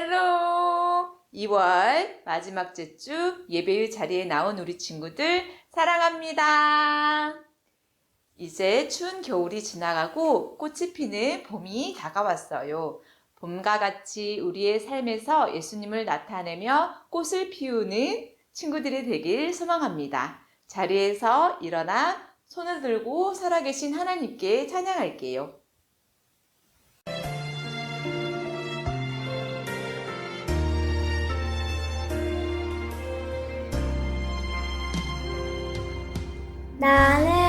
샬롬! 2월 마지막 제주 예배의 자리에 나온 우리 친구들 사랑합니다. 이제 추운 겨울이 지나가고 꽃이 피는 봄이 다가왔어요. 봄과 같이 우리의 삶에서 예수님을 나타내며 꽃을 피우는 친구들이 되길 소망합니다. 자리에서 일어나 손을 들고 살아계신 하나님께 찬양할게요. നാല്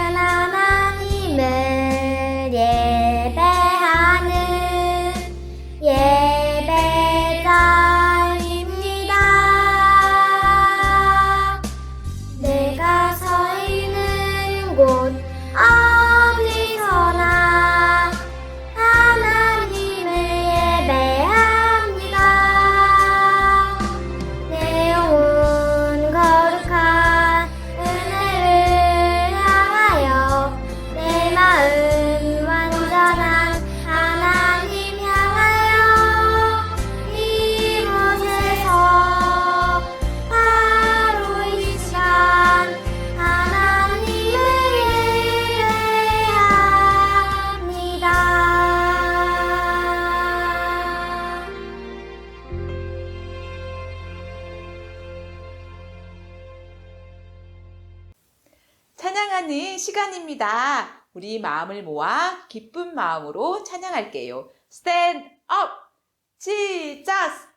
찬양하는 시간입니다. 우리 마음을 모아 기쁜 마음으로 찬양할게요. Stand up! 시작!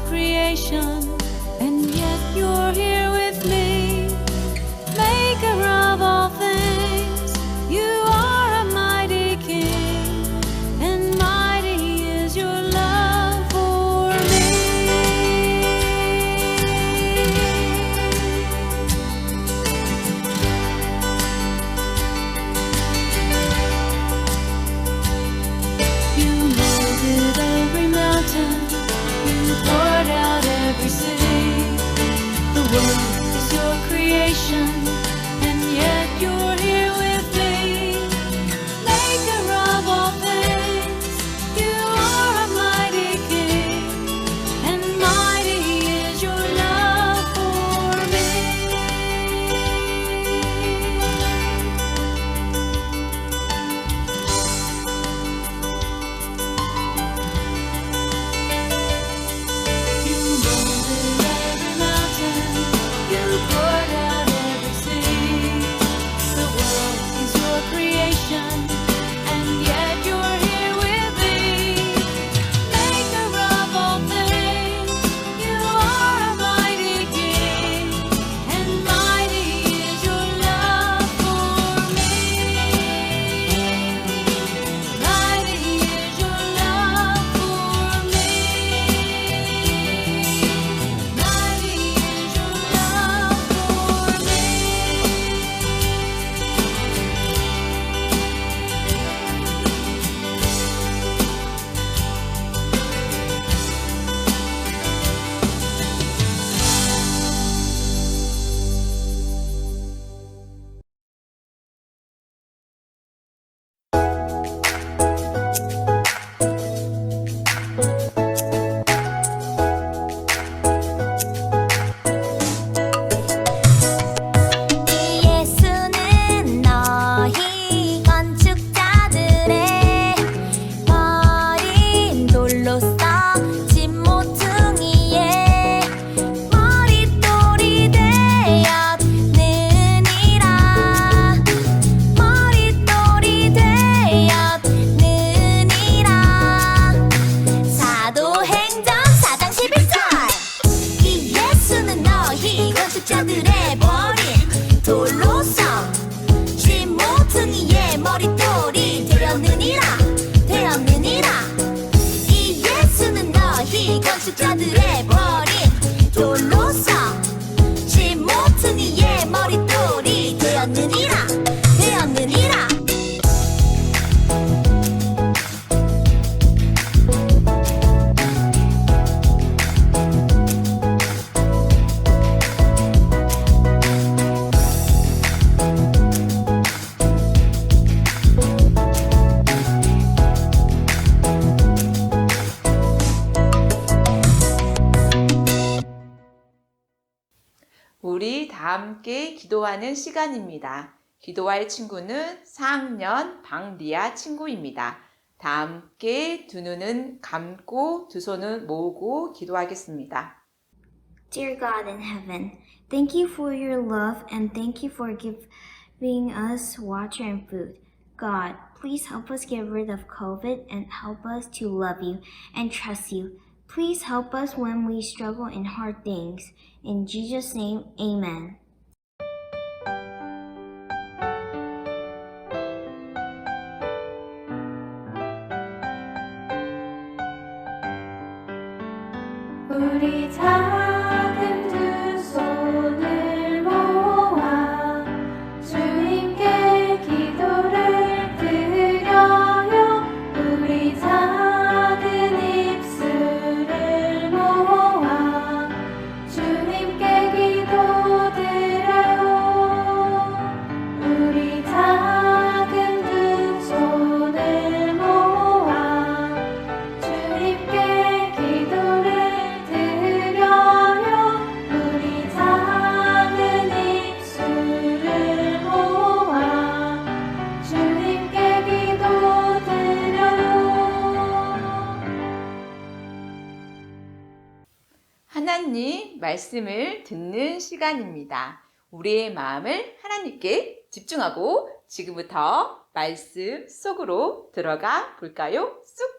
creation. 다 함께 기도하는 시간입니다. 기도할 친구는 4학년 방리아 친구입니다. 다 함께 두 눈은 감고 두 손은 모으고 기도하겠습니다. Dear God in heaven, thank you for your love and thank you for giving us water and food. God, please help us get rid of COVID and help us to love you and trust you. Please help us when we struggle in hard things. In Jesus' name, amen. 말씀을 듣는 시간입니다. 우리의 마음을 하나님께 집중하고 지금부터 말씀 속으로 들어가 볼까요? 쑥!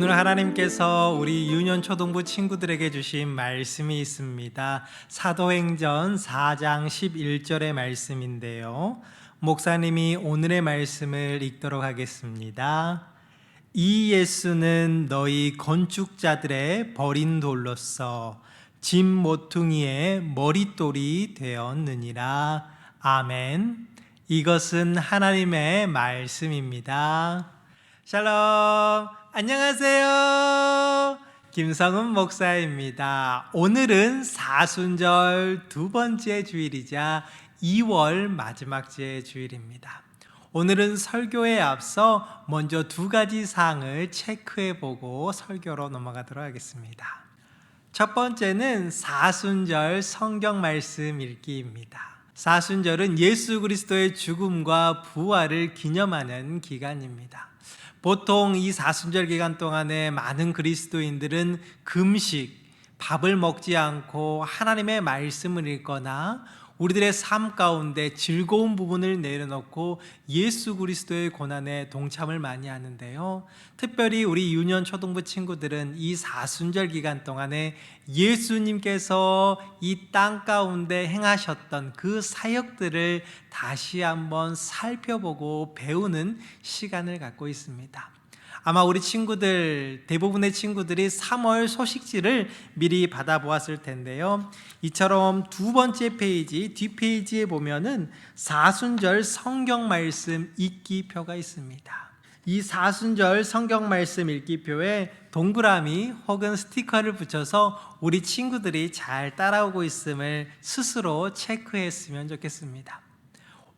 오늘 하나님께서 우리 유년 초등부 친구들에게 주신 말씀이 있습니다. 사도행전 4장 11절의 말씀인데요. 목사님이 오늘의 말씀을 읽도록 하겠습니다. 이 예수는 너희 건축자들의 버린 돌로서 짐 모퉁이의 머릿돌이 되었느니라. 아멘. 이것은 하나님의 말씀입니다. 샬롬. 안녕하세요. 김성은 목사입니다. 오늘은 사순절 두 번째 주일이자 2월 마지막 째 주일입니다. 오늘은 설교에 앞서 먼저 두 가지 사항을 체크해 보고 설교로 넘어가도록 하겠습니다. 첫 번째는 사순절 성경 말씀 읽기입니다. 사순절은 예수 그리스도의 죽음과 부활을 기념하는 기간입니다. 보통 이 사순절 기간 동안에 많은 그리스도인들은 금식, 밥을 먹지 않고 하나님의 말씀을 읽거나 우리들의 삶 가운데 즐거운 부분을 내려놓고 예수 그리스도의 고난에 동참을 많이 하는데요. 특별히 우리 유년 초등부 친구들은 이 사순절 기간 동안에 예수님께서 이 땅 가운데 행하셨던 그 사역들을 다시 한번 살펴보고 배우는 시간을 갖고 있습니다. 아마 우리 친구들 대부분의 친구들이 3월 소식지를 미리 받아보았을 텐데요. 이처럼 두 번째 페이지 뒷페이지에 보면은 사순절 성경 말씀 읽기표가 있습니다. 이 사순절 성경 말씀 읽기표에 동그라미 혹은 스티커를 붙여서 우리 친구들이 잘 따라오고 있음을 스스로 체크했으면 좋겠습니다.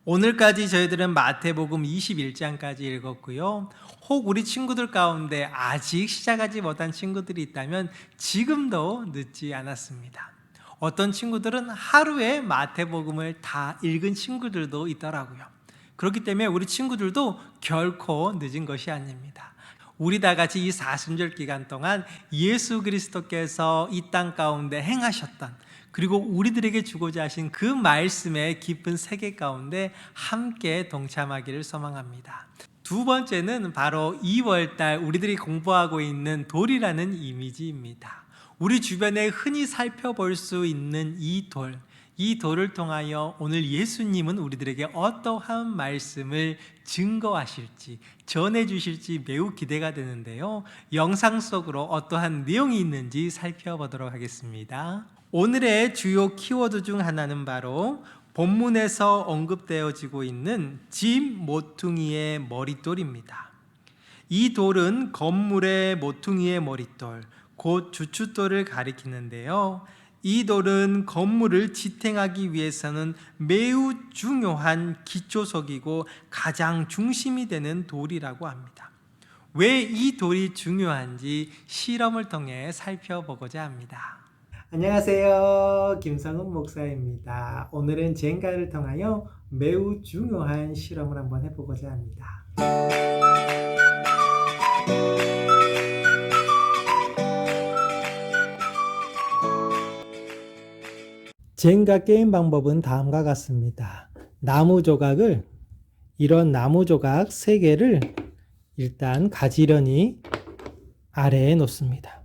오늘까지 저희들은 마태복음 21장까지 읽었고요. 혹 우리 친구들 가운데 아직 시작하지 못한 친구들이 있다면 지금도 늦지 않았습니다. 어떤 친구들은 하루에 마태복음을 다 읽은 친구들도 있더라고요. 그렇기 때문에 우리 친구들도 결코 늦은 것이 아닙니다. 우리 다 같이 이 사순절 기간 동안 예수 그리스도께서 이 땅 가운데 행하셨던 그리고 우리들에게 주고자 하신 그 말씀의 깊은 세계 가운데 함께 동참하기를 소망합니다. 두 번째는 바로 2월달 우리들이 공부하고 있는 돌이라는 이미지입니다. 우리 주변에 흔히 살펴볼 수 있는 이 돌, 이 돌을 통하여 오늘 예수님은 우리들에게 어떠한 말씀을 증거하실지, 전해주실지 매우 기대가 되는데요. 영상 속으로 어떠한 내용이 있는지 살펴보도록 하겠습니다. 오늘의 주요 키워드 중 하나는 바로 본문에서 언급되어지고 있는 짐 모퉁이의 머릿돌입니다. 이 돌은 건물의 모퉁이의 머릿돌, 곧 주춧돌을 가리키는데요. 이 돌은 건물을 지탱하기 위해서는 매우 중요한 기초석이고 가장 중심이 되는 돌이라고 합니다. 왜 이 돌이 중요한지 실험을 통해 살펴보고자 합니다. 안녕하세요. 김성훈 목사입니다. 오늘은 젠가를 통하여 매우 중요한 실험을 한번 해보고자 합니다. 젠가 게임 방법은 다음과 같습니다. 나무 조각을 이런 나무 조각 3개를 일단 가지런히 아래에 놓습니다.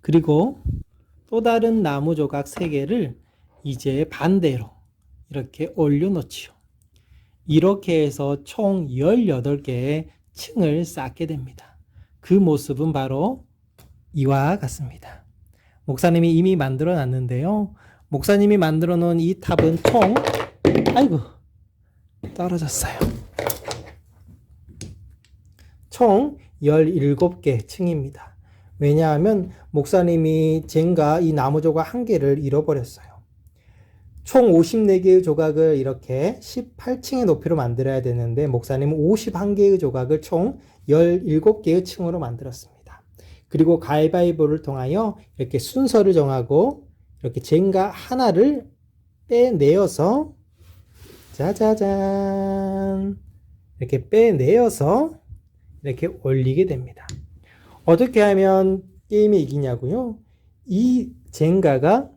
그리고 또 다른 나무 조각 3개를 이제 반대로 이렇게 올려놓지요. 이렇게 해서 총 18개의 층을 쌓게 됩니다. 그 모습은 바로 이와 같습니다. 목사님이 이미 만들어 놨는데요. 목사님이 만들어 놓은 이 탑은 총, 아이고, 떨어졌어요. 총 17개 층입니다. 왜냐하면 목사님이 젠가 이 나무 조각 한 개를 잃어버렸어요. 총 54개의 조각을 이렇게 18층의 높이로 만들어야 되는데 목사님은 51개의 조각을 총 17개의 층으로 만들었습니다. 그리고 가위바위보를 통하여 이렇게 순서를 정하고 이렇게 젠가 하나를 빼내어서 짜자잔 이렇게 빼내어서 이렇게 올리게 됩니다. 어떻게 하면 게임이 이기냐고요? 이 젠가가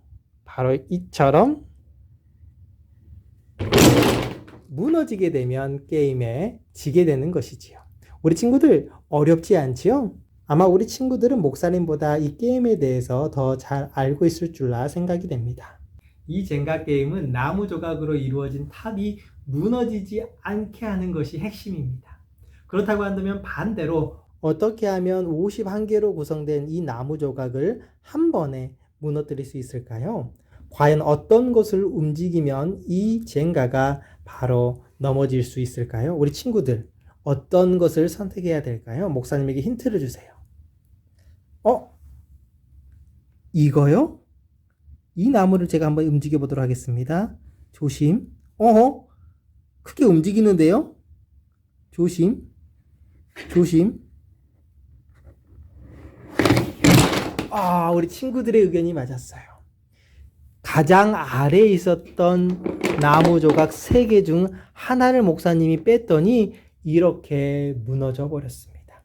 바로 이처럼 무너지게 되면 게임에 지게 되는 것이지요. 우리 친구들 어렵지 않지요? 아마 우리 친구들은 목사님보다 이 게임에 대해서 더 잘 알고 있을 줄라 생각이 됩니다. 이 젠가 게임은 나무 조각으로 이루어진 탑이 무너지지 않게 하는 것이 핵심입니다. 그렇다고 한다면 반대로 어떻게 하면 51개로 구성된 이 나무 조각을 한 번에 무너뜨릴 수 있을까요? 과연 어떤 것을 움직이면 이 젠가가 바로 넘어질 수 있을까요? 우리 친구들 어떤 것을 선택해야 될까요? 목사님에게 힌트를 주세요. 어? 이거요? 이 나무를 제가 한번 움직여 보도록 하겠습니다. 조심. 어허? 크게 움직이는데요? 조심. 조심. 아, 우리 친구들의 의견이 맞았어요. 가장 아래에 있었던 나무 조각 3개 중 하나를 목사님이 뺐더니 이렇게 무너져 버렸습니다.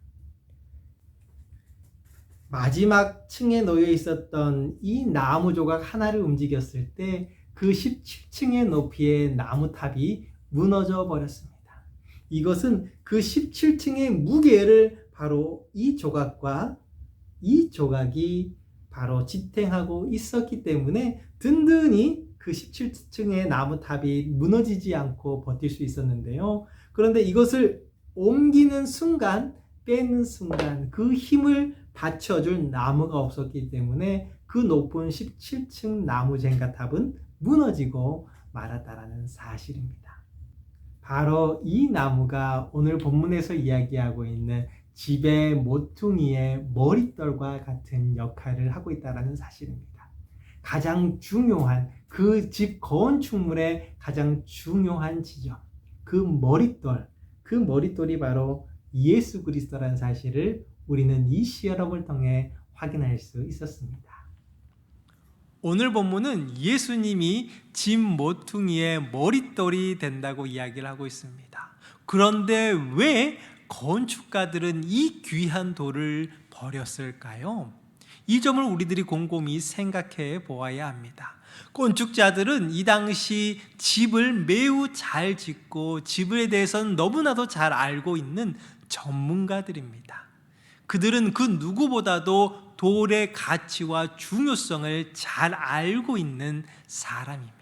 마지막 층에 놓여 있었던 이 나무 조각 하나를 움직였을 때 그 17층의 높이의 나무탑이 무너져 버렸습니다. 이것은 그 17층의 무게를 바로 이 조각과 이 조각이 바로 지탱하고 있었기 때문에 든든히 그 17층의 나무탑이 무너지지 않고 버틸 수 있었는데요. 그런데 이것을 옮기는 순간, 빼는 순간 그 힘을 받쳐줄 나무가 없었기 때문에 그 높은 17층 나무 젠가탑은 무너지고 말았다라는 사실입니다. 바로 이 나무가 오늘 본문에서 이야기하고 있는 집의 모퉁이의 머릿돌과 같은 역할을 하고 있다는 사실입니다. 가장 중요한 그 집 건축물의 가장 중요한 지점, 그 머릿돌, 그 머릿돌이 바로 예수 그리스도라는 사실을 우리는 이 시험을 통해 확인할 수 있었습니다. 오늘 본문은 예수님이 집 모퉁이의 머릿돌이 된다고 이야기를 하고 있습니다. 그런데 왜 건축가들은 이 귀한 돌을 버렸을까요? 이 점을 우리들이 곰곰이 생각해 보아야 합니다. 건축자들은 이 당시 집을 매우 잘 짓고 집에 대해서는 너무나도 잘 알고 있는 전문가들입니다. 그들은 그 누구보다도 돌의 가치와 중요성을 잘 알고 있는 사람입니다.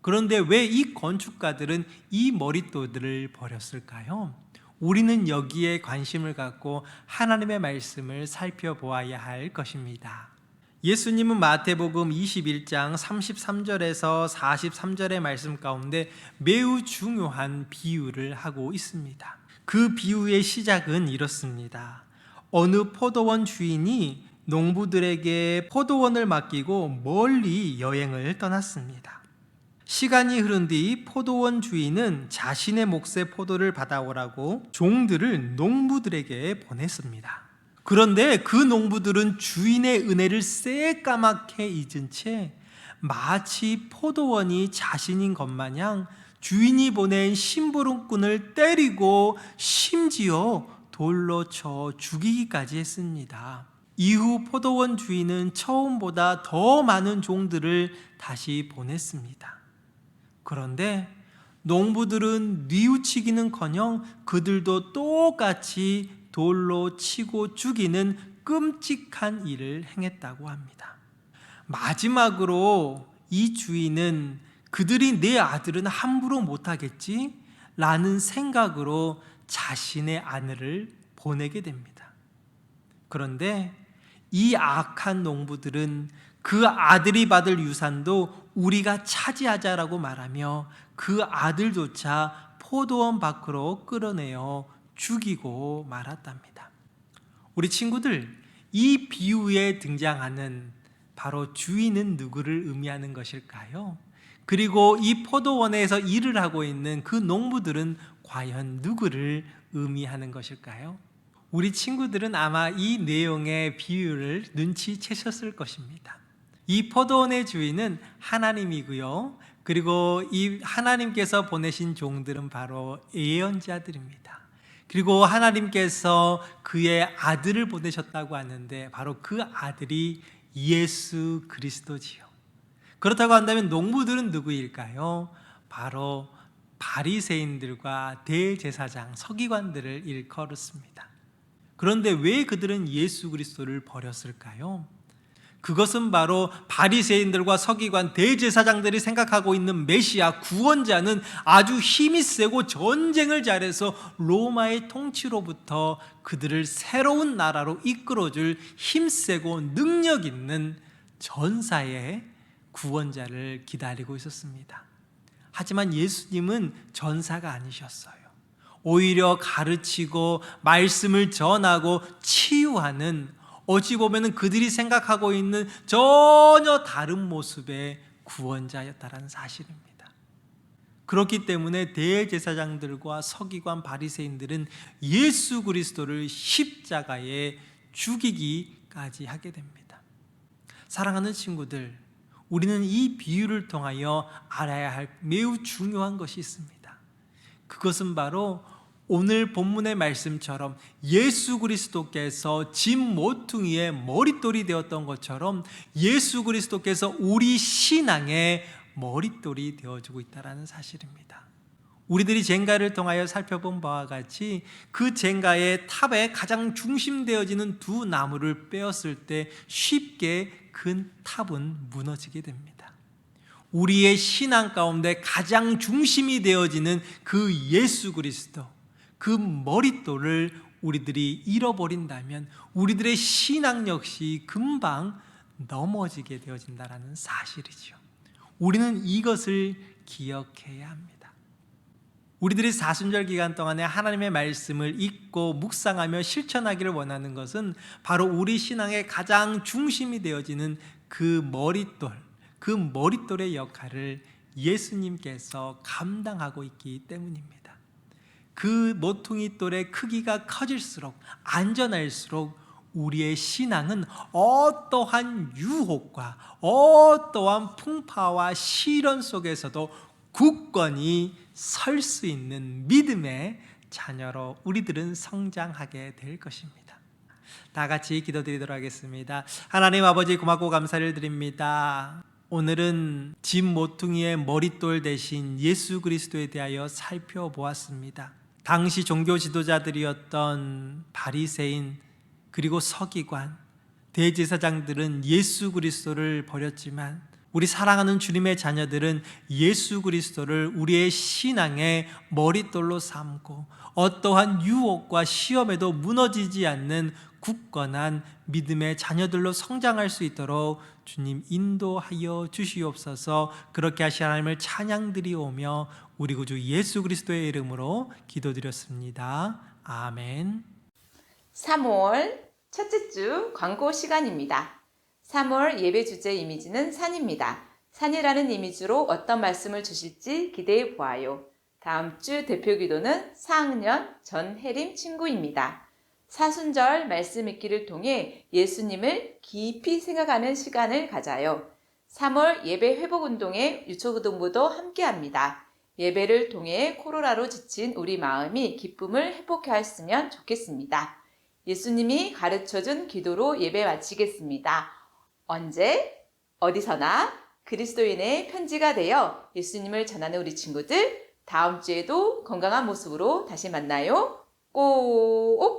그런데 왜 이 건축가들은 이 머릿돌들을 버렸을까요? 우리는 여기에 관심을 갖고 하나님의 말씀을 살펴보아야 할 것입니다. 예수님은 마태복음 21장 33절에서 43절의 말씀 가운데 매우 중요한 비유를 하고 있습니다. 그 비유의 시작은 이렇습니다. 어느 포도원 주인이 농부들에게 포도원을 맡기고 멀리 여행을 떠났습니다. 시간이 흐른 뒤 포도원 주인은 자신의 몫의 포도를 받아오라고 종들을 농부들에게 보냈습니다. 그런데 그 농부들은 주인의 은혜를 새까맣게 잊은 채 마치 포도원이 자신인 것 마냥 주인이 보낸 심부름꾼을 때리고 심지어 돌로 쳐 죽이기까지 했습니다. 이후 포도원 주인은 처음보다 더 많은 종들을 다시 보냈습니다. 그런데 농부들은 뉘우치기는커녕 그들도 똑같이 돌로 치고 죽이는 끔찍한 일을 행했다고 합니다. 마지막으로 이 주인은 그들이 내 아들은 함부로 못하겠지? 라는 생각으로 자신의 아내를 보내게 됩니다. 그런데 이 악한 농부들은 그 아들이 받을 유산도 우리가 차지하자라고 말하며 그 아들조차 포도원 밖으로 끌어내어 죽이고 말았답니다. 우리 친구들, 이 비유에 등장하는 바로 주인은 누구를 의미하는 것일까요? 그리고 이 포도원에서 일을 하고 있는 그 농부들은 과연 누구를 의미하는 것일까요? 우리 친구들은 아마 이 내용의 비유를 눈치채셨을 것입니다. 이 포도원의 주인은 하나님이고요. 그리고 이 하나님께서 보내신 종들은 바로 예언자들입니다. 그리고 하나님께서 그의 아들을 보내셨다고 하는데 바로 그 아들이 예수 그리스도지요. 그렇다고 한다면 농부들은 누구일까요? 바로 바리새인들과 대제사장, 서기관들을 일컬었습니다. 그런데 왜 그들은 예수 그리스도를 버렸을까요? 그것은 바로 바리새인들과 서기관 대제사장들이 생각하고 있는 메시아 구원자는 아주 힘이 세고 전쟁을 잘해서 로마의 통치로부터 그들을 새로운 나라로 이끌어줄 힘세고 능력 있는 전사의 구원자를 기다리고 있었습니다. 하지만 예수님은 전사가 아니셨어요. 오히려 가르치고 말씀을 전하고 치유하는 어찌 보면 그들이 생각하고 있는 전혀 다른 모습의 구원자였다라는 사실입니다. 그렇기 때문에 대제사장들과 서기관 바리새인들은 예수 그리스도를 십자가에 죽이기까지 하게 됩니다. 사랑하는 친구들, 우리는 이 비유를 통하여 알아야 할 매우 중요한 것이 있습니다. 그것은 바로 오늘 본문의 말씀처럼 예수 그리스도께서 짐 모퉁이의 머릿돌이 되었던 것처럼 예수 그리스도께서 우리 신앙의 머릿돌이 되어주고 있다는 사실입니다. 우리들이 젠가를 통하여 살펴본 바와 같이 그 젠가의 탑에 가장 중심되어지는 두 나무를 빼었을 때 쉽게 큰 탑은 무너지게 됩니다. 우리의 신앙 가운데 가장 중심이 되어지는 그 예수 그리스도, 그 머릿돌을 우리들이 잃어버린다면 우리들의 신앙 역시 금방 넘어지게 되어진다는 사실이죠. 우리는 이것을 기억해야 합니다. 우리들이 사순절 기간 동안에 하나님의 말씀을 읽고 묵상하며 실천하기를 원하는 것은 바로 우리 신앙의 가장 중심이 되어지는 그 머릿돌, 그 머릿돌의 역할을 예수님께서 감당하고 있기 때문입니다. 그 모퉁이 돌의 크기가 커질수록 안전할수록 우리의 신앙은 어떠한 유혹과 어떠한 풍파와 시련 속에서도 굳건히 설 수 있는 믿음의 자녀로 우리들은 성장하게 될 것입니다. 다 같이 기도드리도록 하겠습니다. 하나님 아버지 고맙고 감사를 드립니다. 오늘은 짐 모퉁이의 머릿돌 대신 예수 그리스도에 대하여 살펴보았습니다. 당시 종교 지도자들이었던 바리새인 그리고 서기관 대제사장들은 예수 그리스도를 버렸지만 우리 사랑하는 주님의 자녀들은 예수 그리스도를 우리의 신앙의 머릿돌로 삼고 어떠한 유혹과 시험에도 무너지지 않는 굳건한 믿음의 자녀들로 성장할 수 있도록 주님 인도하여 주시옵소서 그렇게 하시 하나님을 찬양드리오며 우리 구주 예수 그리스도의 이름으로 기도드렸습니다. 아멘. 3월 첫째 주 광고 시간입니다. 3월 예배 주제 이미지는 산입니다. 산이라는 이미지로 어떤 말씀을 주실지 기대해 보아요. 다음 주 대표 기도는 4학년 전혜림 친구입니다. 사순절 말씀 읽기를 통해 예수님을 깊이 생각하는 시간을 가져요. 3월 예배 회복 운동에 유초기동부도 함께 합니다. 예배를 통해 코로나로 지친 우리 마음이 기쁨을 회복해 했으면 좋겠습니다. 예수님이 가르쳐 준 기도로 예배 마치겠습니다. 언제, 어디서나 그리스도인의 편지가 되어 예수님을 전하는 우리 친구들 다음 주에도 건강한 모습으로 다시 만나요. 꼭